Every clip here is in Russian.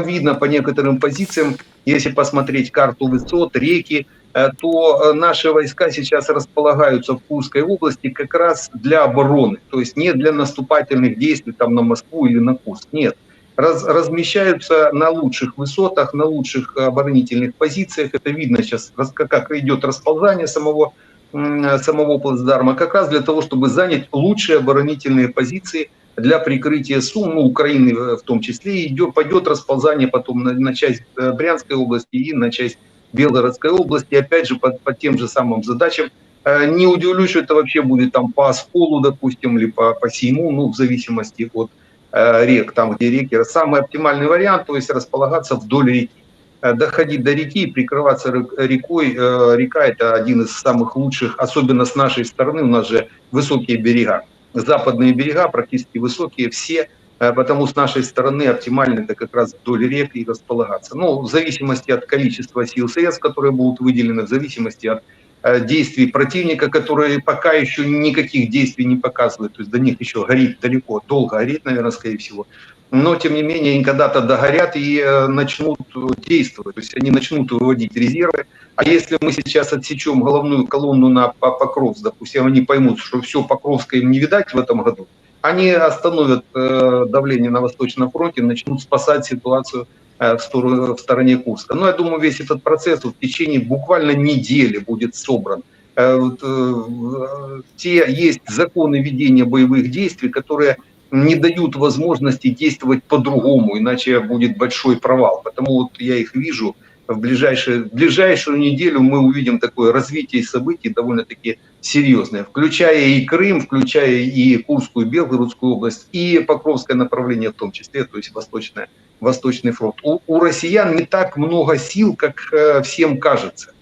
там видно по некоторым позициям, если посмотреть карту высот, реки, э, то наши войска сейчас располагаются в Курской области как раз для обороны, то есть не для наступательных действий там на Москву или на Курск, нет. Раз, размещаются на лучших высотах, на лучших оборонительных позициях. Это видно сейчас, как идет расползание самого, самого плацдарма, как раз для того, чтобы занять лучшие оборонительные позиции – для прикрытия Сум, ну, Украины в том числе, идет, пойдет расползание потом на, на часть э, Брянской области и на часть Белгородской области, опять же, по, по тем же самым задачам. Э, не удивлюсь, что это вообще будет там по Асполу, допустим, или по, по Сейму, ну, в зависимости от э, рек, там, где реки. Самый оптимальный вариант, то есть располагаться вдоль реки. Доходить до реки и прикрываться рекой. Река – это один из самых лучших, особенно с нашей стороны, у нас же высокие берега западные берега практически высокие все, э, потому с нашей стороны оптимально это как раз вдоль рек и располагаться. Ну, в зависимости от количества сил средств, которые будут выделены, в зависимости от э, действий противника, которые пока еще никаких действий не показывают, то есть до них еще горит далеко, долго горит, наверное, скорее всего. Но, тем не менее, они когда-то догорят и э, начнут действовать, то есть они начнут выводить резервы, а если мы сейчас отсечем головную колонну на Покровск, допустим, они поймут, что все Покровское им не видать в этом году, они остановят э, давление на Восточном фронте, начнут спасать ситуацию э, в, сторону, в стороне Курска. Но я думаю, весь этот процесс в течение буквально недели будет собран. Э, те есть законы ведения боевых действий, которые не дают возможности действовать по-другому, иначе будет большой провал. Потому вот я их вижу – в ближайшую, в ближайшую неделю мы увидим такое развитие событий довольно-таки серьезное, включая и Крым, включая и Курскую, Белгородскую область, и Покровское направление в том числе, то есть Восточное, Восточный фронт. У, у россиян не так много сил, как э, всем кажется.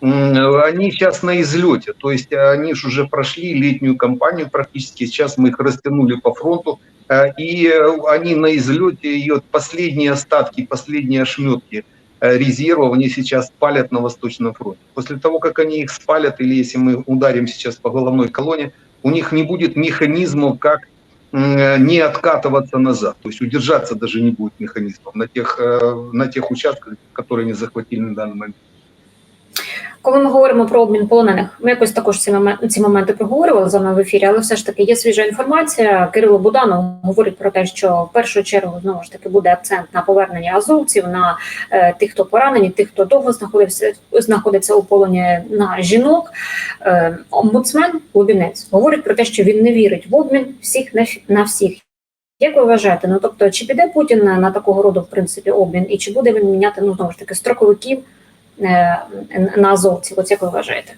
Они сейчас на излете, то есть они же уже прошли летнюю кампанию практически, сейчас мы их растянули по фронту, э, и они на излете, и вот последние остатки, последние ошметки – Э, резервов они сейчас палят на Восточном фронте. После того, как они их спалят, или если мы ударим сейчас по головной колонне, у них не будет механизмов, как не откатываться назад. То есть удержаться даже не будет механизмов на тех, э, на тех участках, которые они захватили на данный момент. Коли ми говоримо про обмін полонених, ми якось також ці моменти, ці моменти проговорювали з вами в ефірі, але все ж таки є свіжа інформація. Кирило Буданов говорить про те, що в першу чергу знову ж таки буде акцент на повернення азовців, на е, тих, хто поранені, тих, хто довго знаходився знаходиться у полоні на жінок. Е, омбудсмен Лубінець говорить про те, що він не вірить в обмін всіх на, на всіх. Як ви вважаєте? Ну тобто, чи піде Путін на, на такого роду в принципі обмін, і чи буде він міняти ну знову ж таки строковиків? На азовців. От як ви вважаєте?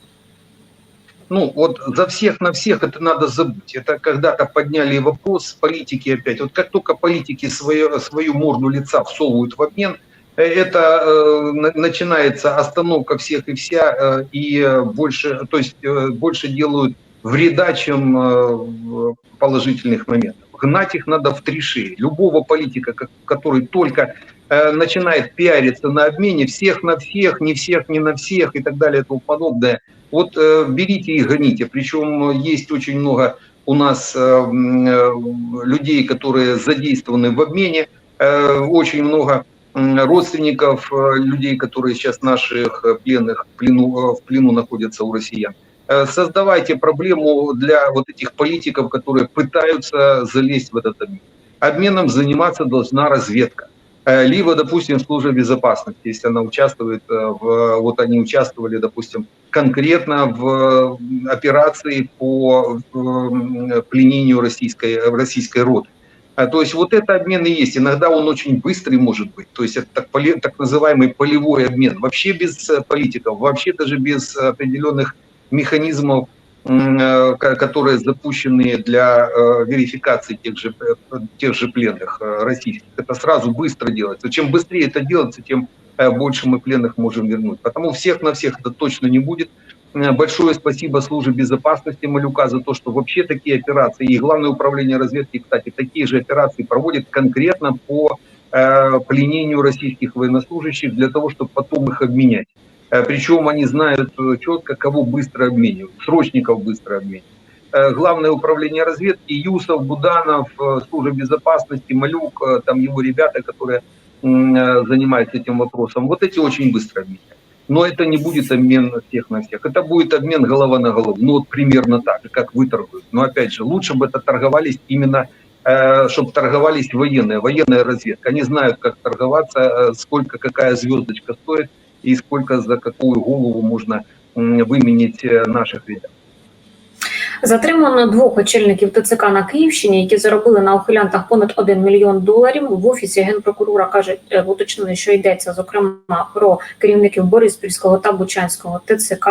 Ну, вот за всех на всех это надо забыть. Это когда-то подняли вопрос политики опять. Вот как только политики свою, свою морду лица всовывают в обмен, э, это э, начинается остановка всех и вся, э, и больше, то есть э, больше делают вреда, чем э, положительных моментов. Гнать их надо в три шеи. Любого политика, который только Э, начинает пиариться на обмене всех на всех, не всех не на всех и так далее и тому подобное. Вот э, берите и гоните. Причем есть очень много у нас э, людей, которые задействованы в обмене, очень много родственников людей, которые сейчас наших пленных в плену, в плену находятся у россиян. Создавайте проблему для вот этих политиков, которые пытаются залезть в этот обмен. Обменом заниматься должна разведка. Э, либо, допустим, служба безопасности, если она участвует э, в, вот они участвовали, допустим, конкретно в операции по пленению российской, российской роды. А, то есть вот это обмен и есть. Иногда он очень быстрый может быть. То есть это так, так называемый полевой обмен. Вообще без э, политиков, вообще даже без определенных механизмов которые запущены для э, верификации тех же, э, тех же пленных российских. Это сразу быстро делается. Чем быстрее это делается, тем больше мы пленных можем вернуть. Потому всех на всех это точно не будет. Большое спасибо службе безопасности Малюка за то, что вообще такие операции, и Главное управление разведки, кстати, такие же операции проводит конкретно по пленению российских военнослужащих для того, чтобы потом их обменять. Э, Причем они знают э, четко, кого быстро обменивать, срочников быстро обменивать. Э, Главное управление разведки, Юсов, Буданов, служба безопасности, Малюк, там его ребята, которые занимается этим вопросом, вот эти очень быстро обменяют. Но это не будет обмен всех на всех. Это будет обмен голова на голову. Ну вот примерно так, как вы торгуете. Но опять же, лучше бы это торговались именно, чтобы торговались военные, военная разведка. Они знают, как торговаться, сколько какая звездочка стоит и сколько за какую голову можно выменить наших ребят. Затримано двох очільників ТЦК на Київщині, які заробили на ухилянтах понад 1 мільйон доларів. В офісі генпрокурора кажуть, е, уточнили, що йдеться зокрема про керівників Бориспільського та Бучанського ТЦК.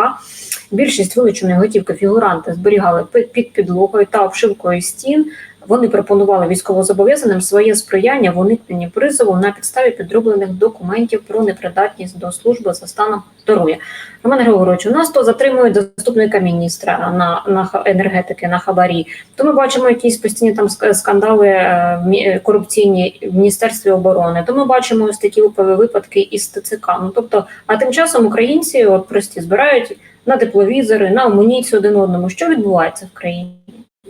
Більшість вилученої готівки фігуранти зберігали під підлогою та обшивкою стін. Вони пропонували військовозобов'язаним своє сприяння в уникненні призову на підставі підроблених документів про непридатність до служби за станом здоров'я. Роман Григорович, у нас то затримують заступника міністра на на енергетики на хабарі. То ми бачимо якісь постійні там скандали е, корупційні в міністерстві оборони. То ми бачимо ось такі випадки із ТЦК. Ну тобто, а тим часом українці от прості збирають на тепловізори, на амуніцію один одному. Що відбувається в країні?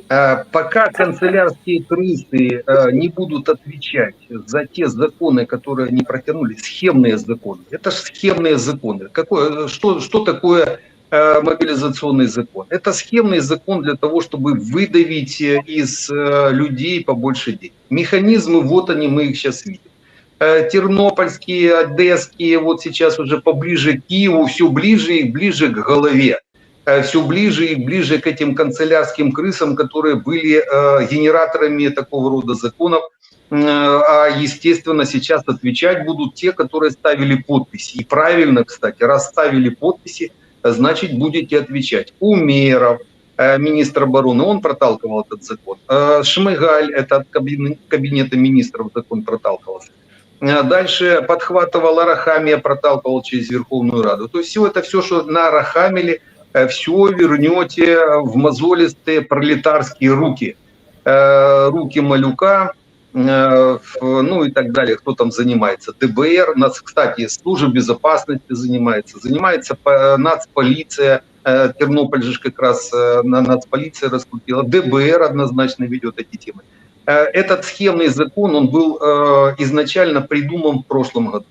Э, пока канцелярские крысы э, не будут отвечать за те законы, которые они протянули, схемные законы. Это же схемные законы. Какое, что, что такое э, мобилизационный закон? Это схемный закон для того, чтобы выдавить из людей побольше денег. Механизмы, вот они, мы их сейчас видим. Тернопольские, одесские, вот сейчас уже поближе к Киеву, все ближе и ближе к голове. Э, все ближе и ближе к этим канцелярским крысам, которые были э, генераторами такого рода законов. Э, а, естественно, сейчас отвечать будут те, которые ставили подписи. И правильно, кстати, расставили подписи, значит, будете отвечать. Умеров, министр обороны, он проталкивал этот закон. Шмыгаль, это от кабинета министров закон проталкивался. Дальше подхватывал Арахамия, проталкивал через Верховную Раду. То есть все это все, что на Арахамиле – Э, все вернете в мозолистые пролетарские руки. Э, руки Малюка, э, ну и так далее, кто там занимается. ДБР, нас, кстати, служба безопасности занимается, занимается нацполиция, Тернополь же как раз нацполиция раскрутила, ДБР однозначно ведет эти темы. Этот схемный закон, он был изначально придуман в прошлом году.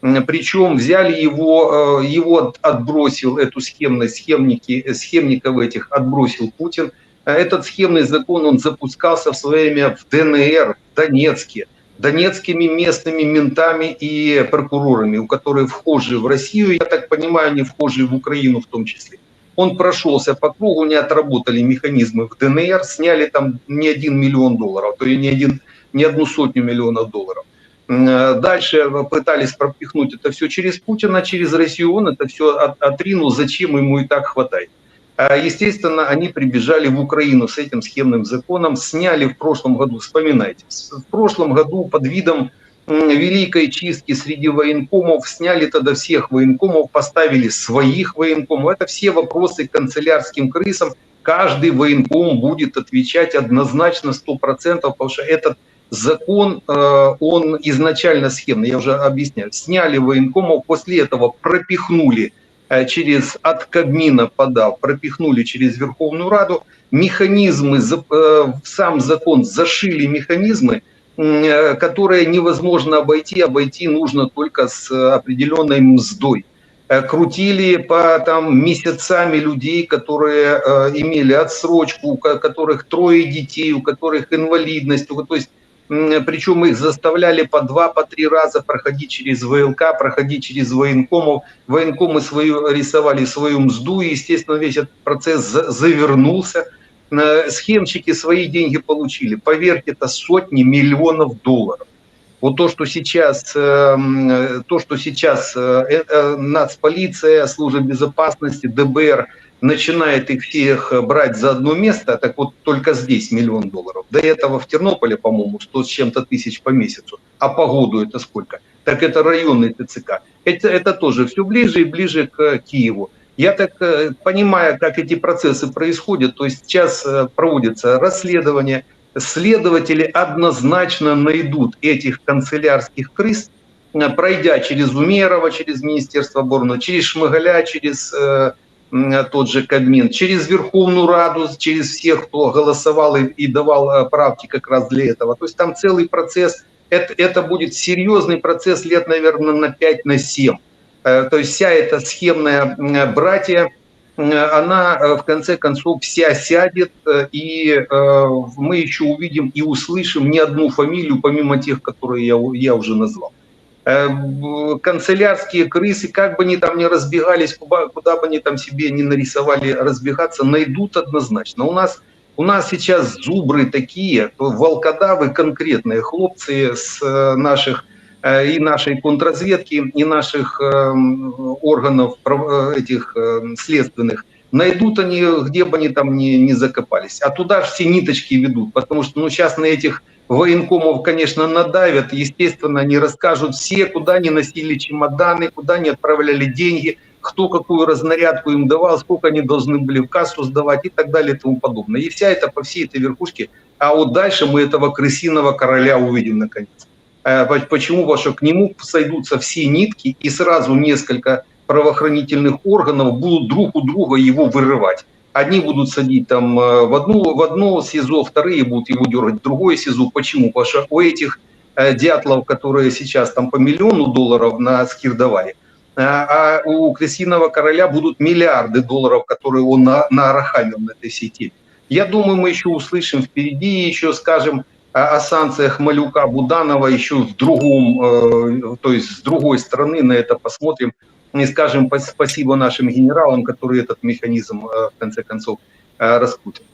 Причем взяли его, э, его отбросил эту схемность, схемники, схемников этих отбросил Путин. Этот схемный закон, он запускался в свое время в ДНР, в Донецке, донецкими местными ментами и прокурорами, у которых вхожи в Россию, я так понимаю, не вхожи в Украину в том числе. Он прошелся по кругу, не отработали механизмы в ДНР, сняли там не один миллион долларов, то есть не, один, не одну сотню миллионов долларов. Э, дальше пытались пропихнуть это все через Путина, через Россию. Он это все отринул, зачем ему и так хватает. А, естественно, они прибежали в Украину с этим схемным законом, сняли в прошлом году, вспоминайте, в прошлом году под видом великой чистки среди военкомов, сняли тогда всех военкомов, поставили своих военкомов. Это все вопросы к канцелярским крысам. Каждый военком будет отвечать однозначно 100%, потому что этот закон, э, он изначально схемный, я уже объясняю, сняли военкомов, после этого пропихнули э, через от Кабмина подав, пропихнули через Верховную Раду, механизмы, э, сам закон зашили механизмы, которые невозможно обойти, обойти нужно только с определенной мздой. Крутили по там месяцами людей, которые имели отсрочку, у которых трое детей, у которых инвалидность, то есть причем их заставляли по два, по три раза проходить через ВЛК, проходить через военкомов. Военкомы свою, рисовали свою мзду, и, естественно, весь этот процесс завернулся. Э, схемщики свои деньги получили. Поверьте, это сотни миллионов долларов. Вот то, что сейчас, э, то, что сейчас э, нацполиция, служба безопасности, ДБР – начинает их всех брать за одно место, так вот только здесь миллион долларов. До этого в Тернополе, по-моему, 100 с чем-то тысяч по месяцу. А по году это сколько? Так это районный ТЦК. Это, это тоже все ближе и ближе к Киеву. Я так э, понимаю, как эти процессы происходят. То есть сейчас э, проводится расследование. Следователи однозначно найдут этих канцелярских крыс, э, пройдя через Умерова, через Министерство обороны, через Шмыгаля, через тот же Кабмин, через Верховную Раду, через всех, кто голосовал и, давал э, правки как раз для этого. То есть там целый процесс это, это будет серьезный процесс лет, наверное, на 5 на 7. Э, то есть вся эта схемная братья, она э, в конце концов вся сядет, и мы еще увидим и услышим не одну фамилию, помимо тех, которые я, я уже назвал. Э, Канцелярские крысы, как бы они там ни разбегались, куда, куда бы они там себе не нарисовали разбегаться, найдут однозначно. У нас, у нас сейчас зубры такие, волкодавы конкретные, хлопцы с э, наших э, и нашей контрразведки, и наших органов этих следственных, найдут они, где бы они там ни, ни закопались. А туда все ниточки ведут, потому что ну, сейчас на этих военкомов, конечно, надавят, естественно, они расскажут все, куда они носили чемоданы, куда они отправляли деньги, кто какую разнарядку им давал, сколько они должны были в кассу сдавать и так далее и тому подобное. И вся это по всей этой верхушке. А вот дальше мы этого крысиного короля увидим наконец. Э, по- Почему? Потому что к нему сойдутся все нитки, и сразу несколько правоохранительных органов будут друг у друга его вырывать. Одни будут садить там э, в одну, в одно СИЗО, вторые будут его дергать в другое СИЗО. Почему? Потому что у этих э, дятлов, которые сейчас там по миллиону долларов на скир давали, э, а у крысиного короля будут миллиарды долларов, которые он на, нарахамил на этой сети. Я думаю, мы еще услышим впереди, еще скажем о, о санкциях Малюка Буданова еще в другом, э, то есть с другой стороны на это посмотрим и скажем спасибо нашим генералам, которые этот механизм э, в конце концов э, раскрутят.